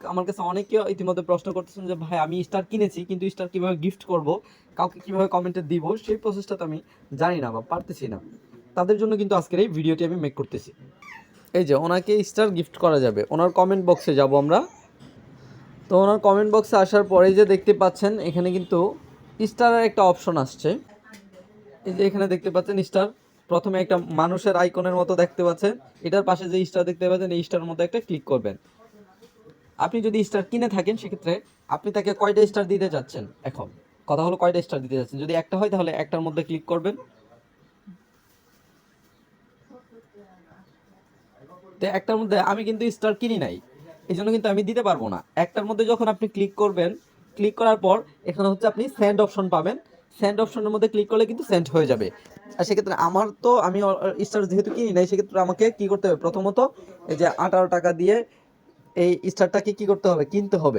আমার কাছে অনেকে ইতিমধ্যে প্রশ্ন করতেছেন যে, ভাই, আমি স্টার কিনেছি, কিন্তু স্টার কীভাবে গিফট করব? কাউকে কীভাবে কমেন্টে দিব? সেই প্রসেসটা তো আমি জানি না বা পারতেছি না। তাদের জন্য কিন্তু আজকের এই ভিডিওটি আমি মেক করতেছি। এই যে, ওনাকে স্টার গিফট করা যাবে। ওনার কমেন্ট বক্সে যাব আমরা। তো ওনার কমেন্ট বক্সে আসার পরেই যে দেখতে পাচ্ছেন, এখানে কিন্তু স্টারের একটা অপশন আসছে। এই যে এখানে দেখতে পাচ্ছেন স্টার প্রথমে একটা মানুষের আইকনের মতো দেখতে পাচ্ছেন। এটার পাশে যে স্টার দেখতে পাচ্ছেন, এই স্টার মধ্যে একটা ক্লিক করবেন। আপনি যদি স্টার কিনে থাকেন, সেক্ষেত্রে আপনি তাকে কয়টা স্টার দিতে যাচ্ছেন? এখন, কথা হলো কয়টা স্টার দিতে যাচ্ছেন? যদি একটা হয়, তাহলে একটার মধ্যে ক্লিক করবেন। তো একটার মধ্যে আমি কিন্তু স্টার কিনি নাই এই জন্য কিন্তু আমি দিতে পারব না। একটার মধ্যে যখন আপনি ক্লিক করবেন ক্লিক করার পর এখানে হচ্ছে আপনি সেন্ড অপশন পাবেন। সেন্ড অপশনের মধ্যে ক্লিক করলে কিন্তু সেন্ড হয়ে যাবে। আর সেক্ষেত্রে আমার তো আমি স্টার যেহেতু কিনি নাই, সেক্ষেত্রে আমাকে কি করতে হবে? প্রথমত এই যে আঠারো টাকা দিয়ে এই স্টারটাকে কি করতে হবে? কিনতে হবে।